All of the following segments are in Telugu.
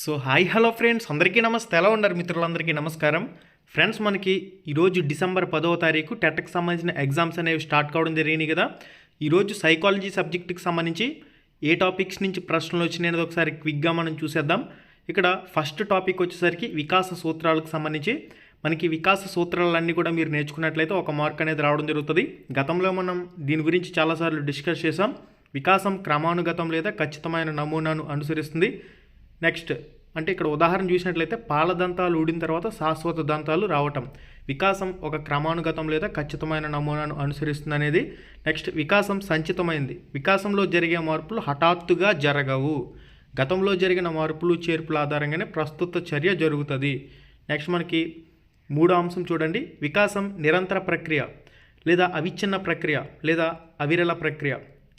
So hi hello friends. అందరికీ నమస్తే. ఎలా ఉన్నారు మిత్రులందరికీ నమస్కారం. ఫ్రెండ్స్ మనకి ఈరోజు డిసెంబర్ పదవ తారీఖు టెట్కి సంబంధించిన ఎగ్జామ్స్ అనేవి స్టార్ట్ కావడం జరిగినాయి కదా. ఈరోజు సైకాలజీ సబ్జెక్టుకి సంబంధించి ఏ టాపిక్స్ నుంచి ప్రశ్నలు వచ్చినాయి అనేది ఒకసారి క్విక్గా మనం చూసేద్దాం. ఇక్కడ ఫస్ట్ టాపిక్ వచ్చేసరికి వికాస సూత్రాలకు సంబంధించి. మనకి వికాస సూత్రాలన్నీ కూడా మీరు నేర్చుకున్నట్లయితే ఒక మార్క్ అనేది రావడం జరుగుతుంది. గతంలో మనం దీని గురించి చాలాసార్లు డిస్కస్ చేసాం వికాసం క్రమానుగతం లేదా ఖచ్చితమైన నమూనాను అనుసరిస్తుంది. నెక్స్ట్ అంటే ఇక్కడ ఉదాహరణ చూసినట్లయితే పాల దంతాలు ఊడిన తర్వాత శాశ్వత దంతాలు రావటం. వికాసం ఒక క్రమానుగతం లేదా ఖచ్చితమైన నమూనాను అనుసరిస్తుంది అనేది నెక్స్ట్ వికాసం సంచితమైంది. వికాసంలో జరిగే మార్పులు హఠాత్తుగా జరగవు. గతంలో జరిగిన మార్పులు చేర్పుల ఆధారంగానే ప్రస్తుత చర్య జరుగుతుంది. నెక్స్ట్ మనకి మూడో అంశం చూడండి. వికాసం నిరంతర ప్రక్రియ లేదా అవిచ్ఛిన్న ప్రక్రియ లేదా అవిరల ప్రక్రియ.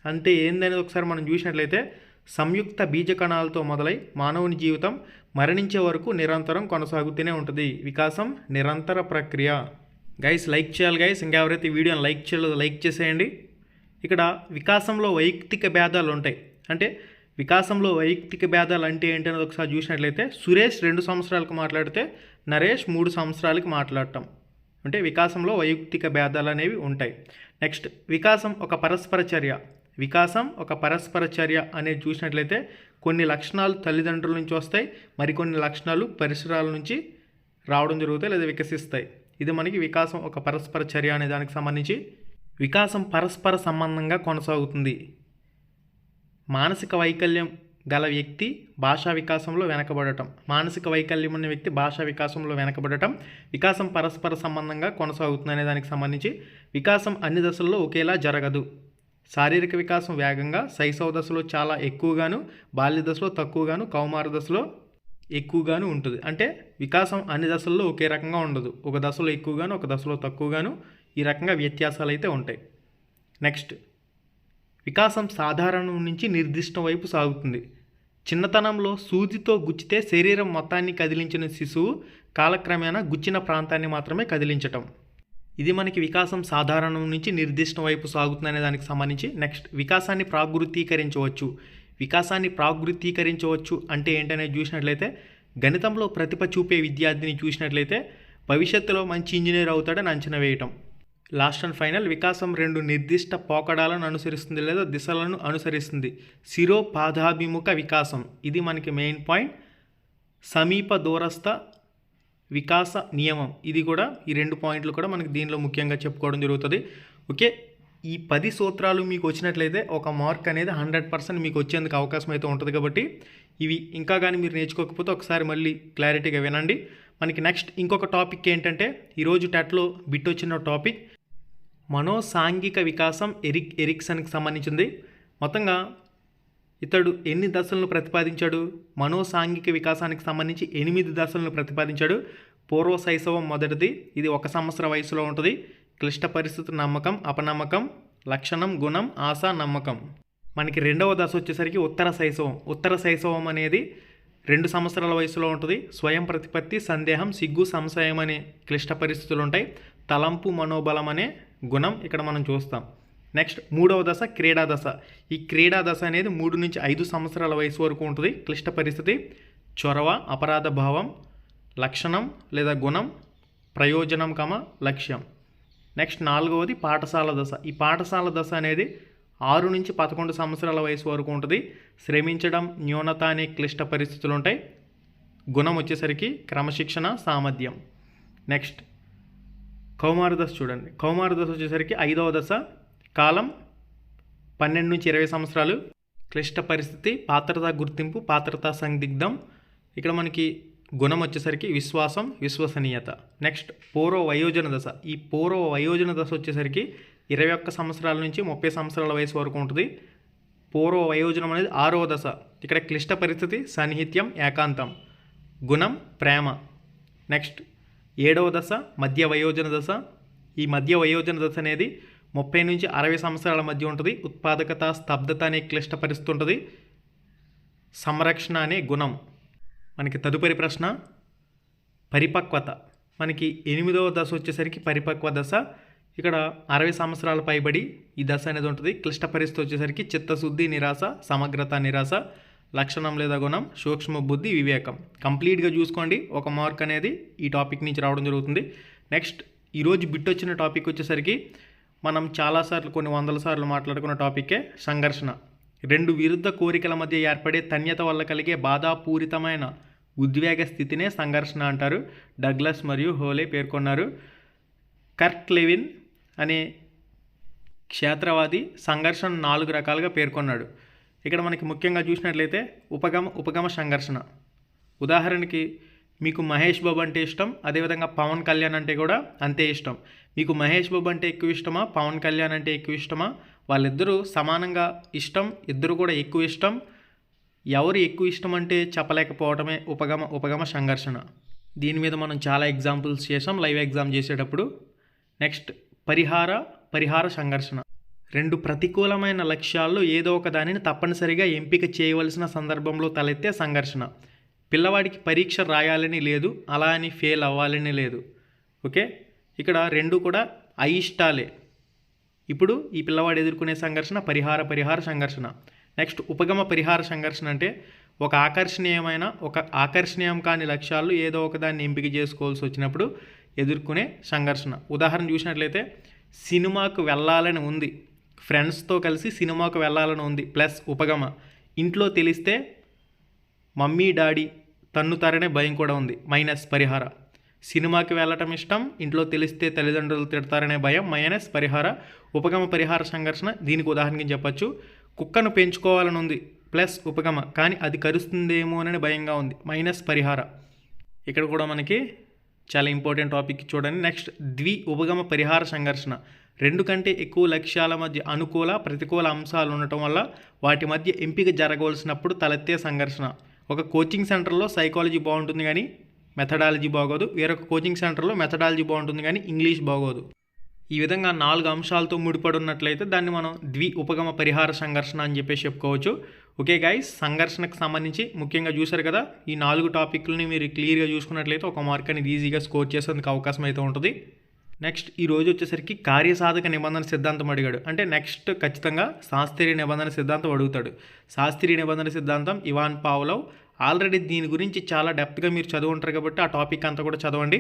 అంటే ఏందనేది ఒకసారి మనం చూసినట్లయితే సంయుక్త బీజకణాలతో మొదలై మానవుని జీవితం మరణించే వరకు నిరంతరం కొనసాగుతూనే ఉంటుంది. వికాసం నిరంతర ప్రక్రియ. గైస్ లైక్ చేయాలి గైస్ ఇంకెవరైతే ఈ వీడియోని లైక్ చేయలేదో లైక్ చేసేయండి. ఇక్కడ వికాసంలో వైయక్తిక భేదాలు ఉంటాయి. అంటే వికాసంలో వైయక్తిక భేదాలు అంటే ఏంటి అనేది ఒకసారి చూసినట్లయితే సురేష్ రెండు సంవత్సరాలకు మాట్లాడితే నరేష్ మూడు సంవత్సరాలకి మాట్లాడటం. అంటే వికాసంలో వైయక్తిక భేదాలు అనేవి ఉంటాయి. నెక్స్ట్ వికాసం ఒక పరస్పర చర్య. వికాసం ఒక పరస్పర చర్య అనేది చూసినట్లయితే కొన్ని లక్షణాలు తల్లిదండ్రుల నుంచి వస్తాయి మరికొన్ని లక్షణాలు పరిసరాల నుంచి రావడం జరుగుతాయి లేదా వికసిస్తాయి. ఇది మనకి వికాసం ఒక పరస్పర చర్య అనే దానికి సంబంధించి వికాసం పరస్పర సంబంధంగా కొనసాగుతుంది. మానసిక వైకల్యం గల వ్యక్తి భాషా వికాసంలో వెనకబడటం. మానసిక వైకల్యం ఉన్న వ్యక్తి భాషా వికాసంలో వెనకబడటం వికాసం పరస్పర సంబంధంగా కొనసాగుతుంది అనే దానికి సంబంధించి వికాసం అన్ని దశల్లో ఒకేలా జరగదు. శారీరక వికాసం వేగంగా శైశవ దశలో చాలా ఎక్కువగాను బాల్య దశలో తక్కువగాను కౌమార దశలో ఎక్కువగాను ఉంటుంది. అంటే వికాసం అన్ని దశల్లో ఒకే రకంగా ఉండదు. ఒక దశలో ఎక్కువగాను ఒక దశలో తక్కువగాను ఈ రకంగా వ్యత్యాసాలు అయితే ఉంటాయి. నెక్స్ట్ వికాసం సాధారణం నుంచి నిర్దిష్ట వైపు సాగుతుంది. చిన్నతనంలో సూదితో గుచ్చితే శరీరం మొత్తాన్ని కదిలించిన శిశువు కాలక్రమేణా గుచ్చిన ప్రాంతాన్ని మాత్రమే కదిలించటం. ఇది మనకి వికాసం సాధారణం నుంచి నిర్దిష్ట వైపు సాగుతుందనే దానికి సంబంధించి నెక్స్ట్ వికాసాన్ని ప్రాగృతీకరించవచ్చు. వికాసాన్ని ప్రాగృతీకరించవచ్చు అంటే ఏంటనేది చూసినట్లయితే గణితంలో ప్రతిభ చూపే విద్యార్థిని చూసినట్లయితే భవిష్యత్తులో మంచి ఇంజనీర్ అవుతాడని అంచనా వేయటం. లాస్ట్ అండ్ ఫైనల్ వికాసం రెండు నిర్దిష్ట పోకడాలను అనుసరిస్తుంది లేదా దిశలను అనుసరిస్తుంది. శిరో పాదాభిముఖ వికాసం. ఇది మనకి మెయిన్ పాయింట్. సమీప దూరస్థ వికాస నియమం. ఇది కూడా ఈ రెండు పాయింట్లు కూడా మనకి దీనిలో ముఖ్యంగా చెప్పుకోవడం జరుగుతుంది. ఓకే? ఈ పది సూత్రాలు మీకు వచ్చినట్లయితే ఒక మార్క్ అనేది హండ్రెడ్ పర్సెంట్ మీకు వచ్చేందుకు అవకాశం అయితే ఉంటుంది కాబట్టి ఇవి ఇంకా కానీ మీరు నేర్చుకోకపోతే ఒకసారి మళ్ళీ క్లారిటీగా వినండి. మనకి నెక్స్ట్ ఇంకొక టాపిక్ ఏంటంటే ఈరోజు టెట్లో బిట్ వచ్చిన టాపిక్ మనోసాంఘిక వికాసం ఎరిక్ ఎరిక్సన్కి సంబంధించింది. మొత్తంగా ఇతడు ఎన్ని దశలను ప్రతిపాదించాడు? మనోసాంఘిక వికాసానికి సంబంధించి ఎనిమిది దశలను ప్రతిపాదించాడు. పూర్వ శైశవం మొదటిది. ఇది ఒక సంవత్సర వయసులో ఉంటుంది. క్లిష్ట పరిస్థితి నమ్మకం అపనమ్మకం లక్షణం గుణం ఆశ నమ్మకం. మనకి రెండవ దశ వచ్చేసరికి ఉత్తర శైశవం. ఉత్తర శైశవం అనేది రెండు సంవత్సరాల వయసులో ఉంటుంది. స్వయం ప్రతిపత్తి సందేహం సిగ్గు సంశయం అనే క్లిష్ట పరిస్థితులు ఉంటాయి తలంపు మనోబలం అనే గుణం ఇక్కడ మనం చూస్తాం. నెక్స్ట్ మూడవ దశ క్రీడా దశ. ఈ క్రీడా దశ అనేది మూడు నుంచి ఐదు సంవత్సరాల వయసు వరకు ఉంటుంది. క్లిష్ట పరిస్థితి చొరవ అపరాధ భావం లక్షణం లేదా గుణం ప్రయోజనం కమ లక్ష్యం. నెక్స్ట్ నాలుగవది పాఠశాల దశ. ఈ పాఠశాల దశ అనేది ఆరు నుంచి పదకొండు సంవత్సరాల వయసు వరకు ఉంటుంది. శ్రమించడం న్యూనత అనే క్లిష్ట పరిస్థితులు ఉంటాయి. గుణం వచ్చేసరికి క్రమశిక్షణ సామర్థ్యం. నెక్స్ట్ కౌమార దశ చూడండి. కౌమార దశ వచ్చేసరికి ఐదవ దశ కాలం పన్నెండు నుంచి ఇరవై సంవత్సరాలు. క్లిష్ట పరిస్థితి పాత్రత గుర్తింపు పాత్రత సందిగ్ధం. ఇక్కడ మనకి గుణం వచ్చేసరికి విశ్వాసం విశ్వసనీయత. నెక్స్ట్ పూర్వ వయోజన దశ. ఈ పూర్వ వయోజన దశ వచ్చేసరికి ఇరవై ఒక్క సంవత్సరాల నుంచి ముప్పై సంవత్సరాల వయసు వరకు ఉంటుంది. పూర్వ వయోజనం అనేది ఆరవ దశ. ఇక్కడ క్లిష్ట పరిస్థితి సన్నిహిత్యం ఏకాంతం. గుణం ప్రేమ. నెక్స్ట్ ఏడవ దశ మధ్య వయోజన దశ. ఈ మధ్య వయోజన దశ అనేది ముప్పై నుంచి అరవై సంవత్సరాల మధ్య ఉంటుంది. ఉత్పాదకత స్తబ్దత అనే క్లిష్ట పరిస్థితి ఉంటుంది. సంరక్షణ అనే గుణం. మనకి తదుపరి ప్రశ్న పరిపక్వత. మనకి ఎనిమిదవ దశ వచ్చేసరికి పరిపక్వ దశ. ఇక్కడ అరవై సంవత్సరాల పైబడి ఈ దశ అనేది ఉంటుంది. క్లిష్ట పరిస్థితి వచ్చేసరికి చిత్తశుద్ధి నిరాశ సమగ్రత నిరాశ లక్షణం లేదా గుణం సూక్ష్మ బుద్ధి వివేకం. కంప్లీట్గా చూసుకోండి. ఒక మార్క్ అనేది ఈ టాపిక్ నుంచి రావడం జరుగుతుంది. నెక్స్ట్ ఈరోజు బిట్ వచ్చిన టాపిక్ వచ్చేసరికి మనం చాలాసార్లు కొన్ని వందల సార్లు మాట్లాడుకున్న టాపికే సంఘర్షణ. రెండు విరుద్ధ కోరికల మధ్య ఏర్పడే తన్యత వల్ల కలిగే బాధాపూరితమైన ఉద్వేగ స్థితినే సంఘర్షణ అంటారు. డగ్లస్ మరియు హోలే పేర్కొన్నారు. కర్ట్ లెవిన్ అనే క్షేత్రవాది సంఘర్షణ నాలుగు రకాలుగా పేర్కొన్నాడు. ఇక్కడ మనకి ముఖ్యంగా చూసినట్లయితే ఉపగమ ఉపగమ సంఘర్షణ. ఉదాహరణకి మీకు మహేష్ బాబు అంటే ఇష్టం అదేవిధంగా పవన్ కళ్యాణ్ అంటే కూడా అంతే ఇష్టం. మీకు మహేష్ బాబు అంటే ఎక్కువ ఇష్టమా పవన్ కళ్యాణ్ అంటే ఎక్కువ ఇష్టమా? వాళ్ళిద్దరూ సమానంగా ఇష్టం ఇద్దరు కూడా ఎక్కువ ఇష్టం. ఎవరు ఎక్కువ ఇష్టం అంటే చెప్పలేకపోవడమే ఉపగమ ఉపగమ సంఘర్షణ. దీని మీద మనం చాలా ఎగ్జాంపుల్స్ చేసాం లైవ్ ఎగ్జామ్ చేసేటప్పుడు. నెక్స్ట్ పరిహార పరిహార సంఘర్షణ. రెండు ప్రతికూలమైన లక్ష్యాల్లో ఏదో ఒక దానిని తప్పనిసరిగా ఎంపిక చేయవలసిన సందర్భంలో తలెత్తే సంఘర్షణ. పిల్లవాడికి పరీక్ష రాయాలని లేదు అలా అని ఫెయిల్ అవ్వాలని లేదు. ఓకే? ఇక్కడ రెండు కూడా అయిష్టాలే. ఇప్పుడు ఈ పిల్లవాడు ఎదుర్కొనే సంఘర్షణ పరిహార పరిహార సంఘర్షణ. నెక్స్ట్ ఉపగమ పరిహార సంఘర్షణ అంటే ఒక ఆకర్షణీయమైన ఒక ఆకర్షణీయం కాని లక్ష్యాలు ఏదో ఒకదాన్ని ఎంపిక చేసుకోవాల్సి వచ్చినప్పుడు ఎదుర్కొనే సంఘర్షణ. ఉదాహరణ చూసినట్లయితే సినిమాకు వెళ్ళాలని ఉంది. ఫ్రెండ్స్తో కలిసి సినిమాకు వెళ్ళాలని ఉంది ప్లస్ ఉపగమ. ఇంట్లో తెలిస్తే మమ్మీ డాడీ తన్నుతారనే భయం కూడా ఉంది. మైనస్ పరిహార. సినిమాకి వెళ్ళటం ఇష్టం ఇంట్లో తెలిస్తే తల్లిదండ్రులు తిడతారనే భయం మైనస్ పరిహార. ఉపగమ పరిహార సంఘర్షణ దీనికి ఉదాహరణకి చెప్పచ్చు. కుక్కను పెంచుకోవాలని ఉంది ప్లస్ ఉపగమ కానీ అది కరుస్తుందేమోనని భయంగా ఉంది. మైనస్ పరిహార. ఇక్కడ కూడా మనకి చాలా ఇంపార్టెంట్ టాపిక్ చూడండి. నెక్స్ట్ ద్వి ఉపగమ పరిహార సంఘర్షణ. రెండు కంటే ఎక్కువ లక్ష్యాల మధ్య అనుకూల ప్రతికూల అంశాలు ఉండటం వల్ల వాటి మధ్య ఎంపిక జరగవలసినప్పుడు తలెత్తే సంఘర్షణ. ఒక కోచింగ్ సెంటర్లో సైకాలజీ బాగుంటుంది కానీ మెథడాలజీ బాగోదు. వేరొక కోచింగ్ సెంటర్లో మెథడాలజీ బాగుంటుంది కానీ ఇంగ్లీష్ బాగోదు. ఈ విధంగా నాలుగు అంశాలతో ముడిపడి ఉన్నట్లయితే దాన్ని మనం ద్వి ఉపగమ పరిహార సంఘర్షణ అని చెప్పేసి చెప్పుకోవచ్చు. ఓకే గాయస్ సంఘర్షణకు సంబంధించి ముఖ్యంగా చూశారు కదా ఈ నాలుగు టాపిక్లని మీరు క్లియర్గా చూసుకున్నట్లయితే ఒక మార్క్ అనేది ఈజీగా స్కోర్ చేసేందుకు అవకాశం అయితే ఉంటుంది. నెక్స్ట్ ఈ రోజు వచ్చేసరికి కార్యసాధక నిబంధన సిద్ధాంతం అడిగాడు. అంటే నెక్స్ట్ ఖచ్చితంగా శాస్త్రీయ నిబంధన సిద్ధాంతం అడుగుతాడు. శాస్త్రీయ నిబంధన సిద్ధాంతం ఇవాన్ పావులవ్. ఆల్రెడీ దీని గురించి చాలా డెప్త్గా మీరు చదువుంటారు కాబట్టి ఆ టాపిక్ అంతా కూడా చదవండి.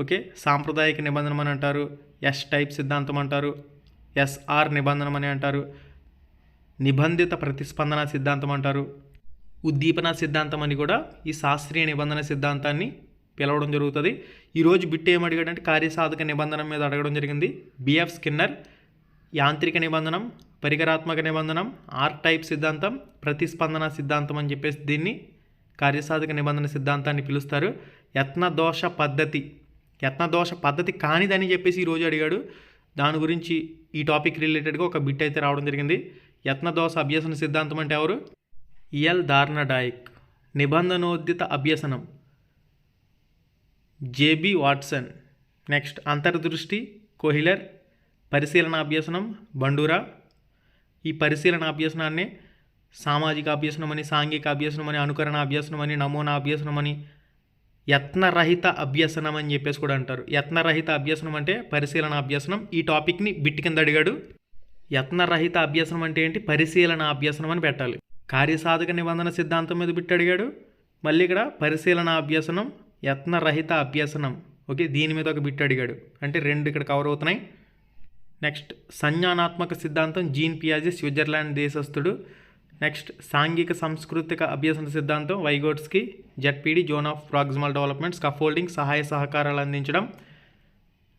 ఓకే? సాంప్రదాయిక నిబంధనం అని అంటారు. ఎస్ టైప్ సిద్ధాంతం అంటారు. ఎస్ఆర్ నిబంధనం అని అంటారు. నిబంధిత ప్రతిస్పందన సిద్ధాంతం అంటారు. ఉద్దీపన సిద్ధాంతం అని కూడా ఈ శాస్త్రీయ నిబంధన సిద్ధాంతాన్ని పిలవడం జరుగుతుంది. ఈరోజు బిట్ ఏం అడిగాడంటే కార్యసాధక నిబంధన మీద అడగడం జరిగింది. బిఎఫ్ స్కిన్నర్ యాంత్రిక నిబంధనం పరికరాత్మక నిబంధనం ఆర్ టైప్ సిద్ధాంతం ప్రతిస్పందన సిద్ధాంతం అని చెప్పేసి దీన్ని కార్యసాధక నిబంధన సిద్ధాంతాన్ని పిలుస్తారు. యత్నదోష పద్ధతి. యత్నదోష పద్ధతి కానిదని చెప్పేసి ఈరోజు అడిగాడు. దాని గురించి ఈ టాపిక్ రిలేటెడ్గా ఒక బిట్ అయితే రావడం జరిగింది. యత్నదోష అభ్యసన సిద్ధాంతం అంటే ఎవరు? E L Thorndike. నిబంధనోద్దిత అభ్యసనం. J B Watson. నెక్స్ట్ అంతర్దృష్టి కోహిలర్ పరిశీలన అభ్యసనం బండూరా. ఈ పరిశీలన అభ్యసనాన్ని సామాజిక అభ్యసనం అని సాంఘిక అభ్యసనం అని అనుకరణ అభ్యసనం అని నమూనా అభ్యసనం అని యత్నరహిత అభ్యసనం అని చెప్పేసి కూడా అంటారు. యత్నరహిత అభ్యసనం అంటే పరిశీలన అభ్యసనం ఈ టాపిక్ని బిట్ కింద అడిగాడు. యత్నరహిత అభ్యసనం అంటే ఏంటి? పరిశీలన అభ్యసనం అని పెట్టాలి. కార్యసాధక నిబంధన సిద్ధాంతం మీద బిట్ అడిగాడు. మళ్ళీ ఇక్కడ పరిశీలన అభ్యసనం యత్నరహిత అభ్యసనం. ఓకే దీని మీద ఒక బిట్ అడిగాడు. అంటే రెండు ఇక్కడ కవర్ అవుతున్నాయి. నెక్స్ట్ సంజ్ఞానాత్మక సిద్ధాంతం జీన్ పియాజీ స్విట్జర్లాండ్ దేశస్థుడు. నెక్స్ట్ సాంఘిక సాంస్కృతిక అభ్యసన సిద్ధాంతం Vygotsky ZPD zone of proximal development scaffolding సహాయ సహకారాలు అందించడం.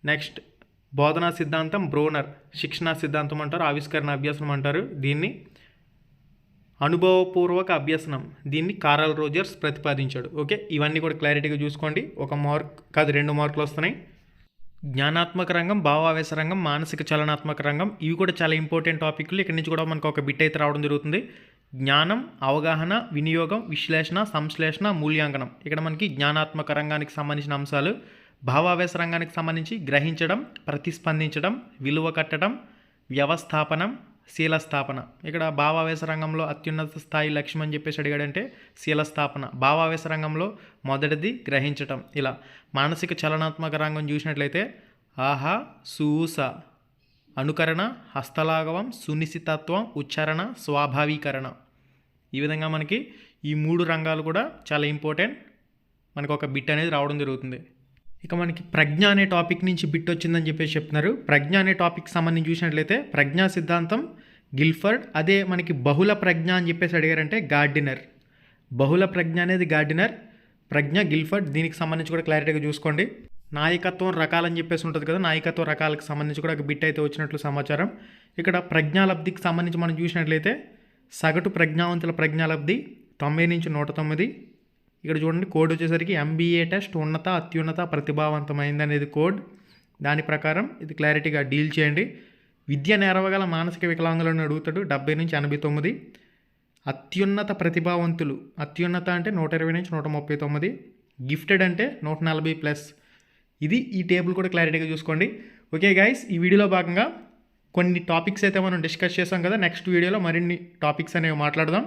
నెక్స్ట్ బోధనా సిద్ధాంతం బ్రోనర్ శిక్షణా సిద్ధాంతం అంటారు ఆవిష్కరణ అభ్యాసం అంటారు దీన్ని. అనుభవపూర్వక అభ్యసనం. దీన్ని కారల్ రోజర్స్ ప్రతిపాదించాడు. ఓకే? ఇవన్నీ కూడా క్లారిటీగా చూసుకోండి. ఒక మార్క్ కాదు రెండు మార్కులు వస్తున్నాయి. జ్ఞానాత్మక రంగం భావావేశ రంగం మానసిక చలనాత్మక రంగం ఇవి కూడా చాలా ఇంపార్టెంట్ టాపిక్లు. ఇక్కడి నుంచి కూడా మనకు ఒక బిట్ అయితే రావడం జరుగుతుంది. జ్ఞానం అవగాహన వినియోగం విశ్లేషణ సంశ్లేషణ మూల్యాంకనం. ఇక్కడ మనకి జ్ఞానాత్మక రంగానికి సంబంధించిన అంశాలు భావావేశ రంగానికి సంబంధించి గ్రహించడం ప్రతిస్పందించడం విలువ కట్టడం వ్యవస్థాపనం శీలస్థాపన. ఇక్కడ భావావేశ రంగంలో అత్యున్నత స్థాయి లక్ష్యం అని చెప్పేసి అడిగాడంటే శీలస్థాపన. భావావేశ రంగంలో మొదటిది గ్రహించటం. ఇలా మానసిక చలనాత్మక రంగం చూసినట్లయితే ఆహా సూస అనుకరణ హస్తలాఘవం సునిశ్చితత్వం ఉచ్చారణ స్వాభావీకరణ. ఈ విధంగా మనకి ఈ మూడు రంగాలు కూడా చాలా ఇంపార్టెంట్. మనకు ఒక బిట్ అనేది రావడం జరుగుతుంది. ఇక మనకి ప్రజ్ఞ అనే టాపిక్ నుంచి బిట్ వచ్చిందని చెప్పేసి చెప్తున్నారు. ప్రజ్ఞ అనే టాపిక్ సంబంధించి చూసినట్లయితే ప్రజ్ఞా సిద్ధాంతం గిల్ఫర్డ్ అదే మనకి బహుళ ప్రజ్ఞ అని చెప్పేసి అడిగారంటే గార్డినర్. బహుళ ప్రజ్ఞ అనేది గార్డినర్ ప్రజ్ఞ గిల్ఫర్డ్ దీనికి సంబంధించి కూడా క్లారిటీగా చూసుకోండి. నాయకత్వం రకాలని చెప్పేసి ఉంటుంది కదా నాయకత్వ రకాలకు సంబంధించి కూడా ఒక బిట్ అయితే వచ్చినట్లు సమాచారం. ఇక్కడ ప్రజ్ఞాలబ్ధికి సంబంధించి మనం చూసినట్లయితే సగటు ప్రజ్ఞావంతుల ప్రజ్ఞాలబ్ధి తొంభై నుంచి నూట తొమ్మిది ఇక్కడ చూడండి కోడ్ వచ్చేసరికి ఎంబీఏ టెస్ట్ ఉన్నత అత్యున్నత ప్రతిభావంతమైంది అనేది కోడ్ దాని ప్రకారం ఇది క్లారిటీగా డీల్ చేయండి. విద్య నేరవగల మానసిక వికలాంగులను అడుగుతాడు డెబ్బై నుంచి ఎనభై తొమ్మిది. అత్యున్నత ప్రతిభావంతులు అత్యున్నత అంటే నూట ఇరవై నుంచి నూట ముప్పై తొమ్మిది. గిఫ్టెడ్ అంటే నూట నలభై ప్లస్ ఇది ఈ టేబుల్ కూడా క్లారిటీగా చూసుకోండి. ఓకే గైస్ ఈ వీడియోలో భాగంగా కొన్ని టాపిక్స్ అయితే మనం డిస్కస్ చేసాం కదా నెక్స్ట్ వీడియోలో మరిన్ని టాపిక్స్ అనేవి మాట్లాడదాం.